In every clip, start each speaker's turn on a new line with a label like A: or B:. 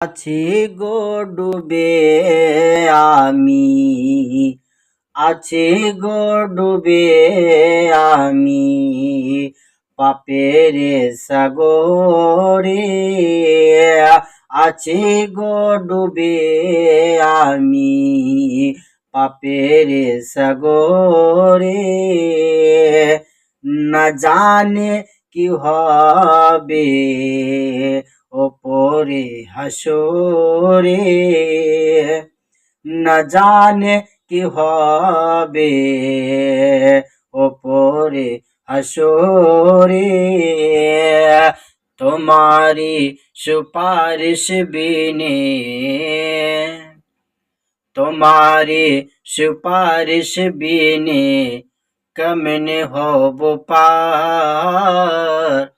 A: আছি গো ডুবে আমি, আছি গো ডুবে আমি, পাপের সাগরে আছি গো ডুবে আমি, পাপের সাগরে না জানে কি হবে। ওপরে হাসরে। না জানে কি হবে ওপরে হাসরে। তোমারি সুপারিশ বিনে তোমারি সুপারিশ বিনে কমনে হব পার?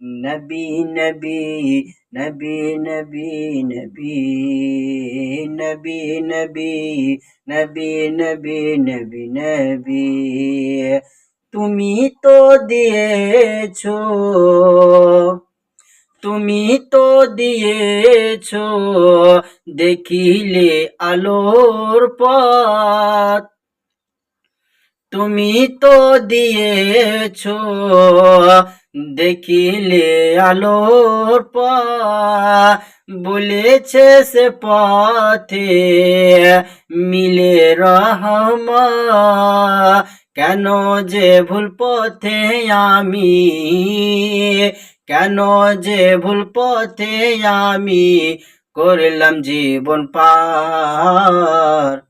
A: নবী নবী নবী নবী নবী নবী নবী নবী নবী নবী নবী তুমি তো দিয়েছ তুমি তো দিয়েছ দেখিলে আলোর পথ তুমি তো দিয়েছ, দেখিলে আলোর বলেছে সে পথে মিলে রহমা। কেন যে ভুল পথে আমি, কেন যে ভুল পথে আমি করলাম জীবন পার।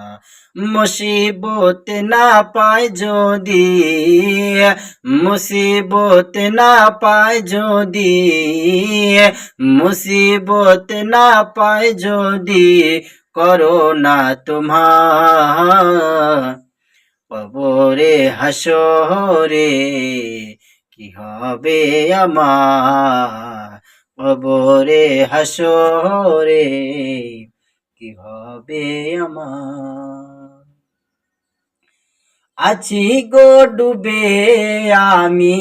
A: মুসিবত না পায় যদি, মুসিবত না পায় যদি, মুসিবত না পায় যদি করো না তোমার কবরে হাসরে কি হবে আমার কবরে হাসরে কি হবে আমার? আছি গো ডুবে আমি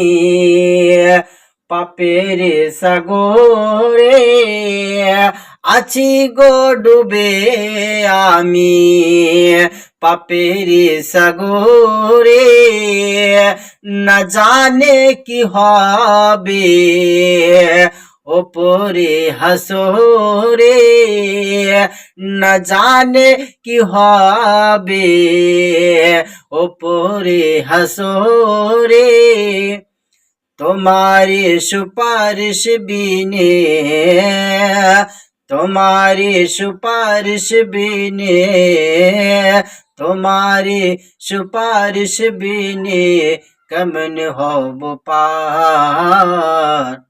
A: পাপের সাগরে। আছি গো ডুবে আমি পাপের সাগরে। না জানে কি হবে ওপরে হাসরে না জানে কি হবে। ওপরে হাসরে তোমারি সুপারিশ বিনে, তোমারি সুপারিশ বিনে, তোমারি সুপারিশ বিনে কেমন হব পার?